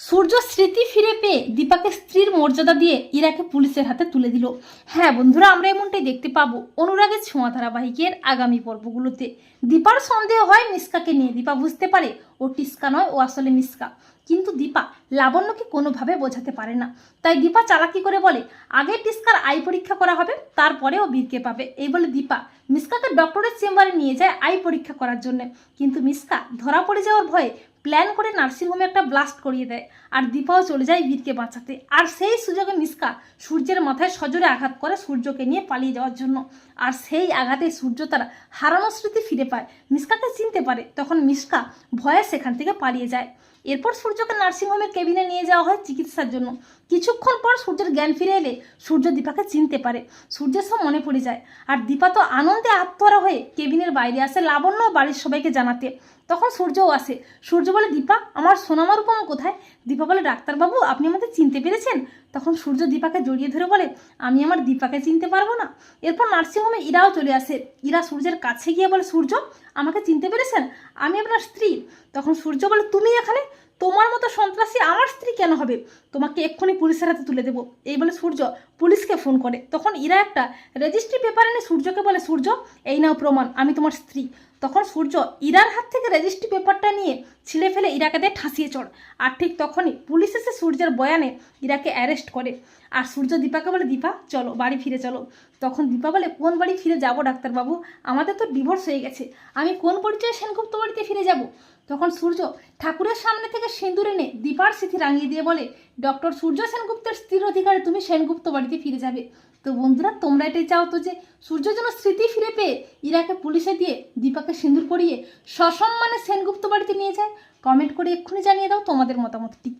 সূর্য স্মৃতি ফিরে পেয়ে দীপাকে স্ত্রীর মর্যাদা দিয়ে ইরাকে পুলিশের হাতে তুলে দিল। হ্যাঁ বন্ধুরা, আমরা এমনটাই দেখতে পাবো অনুরাগের ছোঁয়া ধারাবাহিকের আগামী পর্বগুলোতে। দীপার সন্দেহ হয় মিসকাকে নিয়ে। দীপা বুঝতে পারে ও টিস্কা নয়, ও আসলে মিসকা। কিন্তু দীপা লাবণ্যকে কোনোভাবে বোঝাতে পারে না। তাই দীপা চালাকি করে বলে, আগে টিস্কার আই পরীক্ষা করা হবে তারপরে ও বীরকে পাবে। এই বলে দীপা মিসকাকে ডক্টরের চেম্বারে নিয়ে যায় আই পরীক্ষা করার জন্য। কিন্তু মিসকা ধরা পড়ে যাওয়ার ভয়ে প্ল্যান করে নার্সিংহোমে একটা ব্লাস্ট করিয়ে দেয়, আর দীপাও চলে যায় বীরকে বাঁচাতে। আর সেই সুযোগে মিসকা সূর্যের মাথায় সজোরে আঘাত করে সূর্যকে নিয়ে পালিয়ে যাওয়ার জন্য। আর সেই আঘাতে সূর্য তারা হারানো স্মৃতি ফিরে পায়। মিসকাকে চিনতে পারে, তখন মিসকা ভয়ে সেখান থেকে পালিয়ে যায়। এরপর সূর্যকে নার্সিংহোমের কেবিনে নিয়ে যাওয়া হয় চিকিৎসার জন্য। কিছুক্ষণ পর সূর্যের জ্ঞান ফিরে এলে সূর্য দীপাকে চিনতে পারে। সূর্যের সব মনে পড়ে যায়। আর দীপা তো আনন্দে আত্মহারা হয়ে কেবিনের বাইরে আসে লাবণ্য বাড়ির সবাইকে জানাতে। তখন সূর্যও আসে। সূর্য বলে, দীপা, আমার সোনামার উপমা কোথায়? দীপা বলে, ডাক্তারবাবু, আপনি আমাদের চিনতে পেরেছেন? তখন সূর্য দীপাকে জড়িয়ে ধরে বলে, আমি আমার দীপাকে চিনতে পারব না। এরপর নার্সিংহোমে ইরাও চলে আসে। ইরা সূর্যের কাছে গিয়ে বলে, সূর্য, আমাকে চিনতে পেরেছেন? আমি আপনার স্ত্রী। তখন সূর্য বলে, তুমি এখানে? তোমার মতো সন্ত্রাসী আমার স্ত্রী কেন হবে? তোমাকে এক্ষুনি পুলিশের হাতে তুলে দেবো। এই বলে সূর্য পুলিশকে ফোন করে। তখন ইরা একটা রেজিস্ট্রি পেপার এনে সূর্যকে বলে, সূর্য, এই নাও প্রমাণ, আমি তোমার স্ত্রী। তখন সূর্য ইরার হাত থেকে রেজিস্ট্রি পেপারটা নিয়ে ছিঁড়ে ফেলে ইরাকে দিয়ে ঠাসিয়ে চড়। আর ঠিক তখনই পুলিশ এসে সূর্যের বয়ানে ইরাকে অ্যারেস্ট করে। আর সূর্য দীপাকে বলে, দীপা, চলো, বাড়ি ফিরে চলো। তখন দীপা বলে, কোন বাড়ি ফিরে যাব, ডাক্তারবাবু? আমাদের তো ডিভোর্স হয়ে গেছে। আমি কোন পরিচয়ে সেনগুপ্ত বাড়িতে ফিরে যাব? তখন সূর্য ঠাকুরের সামনে থেকে সিঁদুর এনে দীপার স্মৃতি রাঙিয়ে দিয়ে বলে, ডক্টর সূর্য সেনগুপ্তের স্ত্রীর অধিকারে তুমি সেনগুপ্ত বাড়িতে ফিরে যাবে। তো বন্ধুরা, তোমরা এটাই চাও তো যে সূর্য যেন স্মৃতি ফিরে পেয়ে ইরাকে পুলিশে দিয়ে দীপাকে সিঁদুর পরিয়ে সসম্মানে সেনগুপ্ত বাড়িতে নিয়ে যায়? কমেন্ট করে এক্ষুনি জানিয়ে দাও তোমাদের মতামতটি।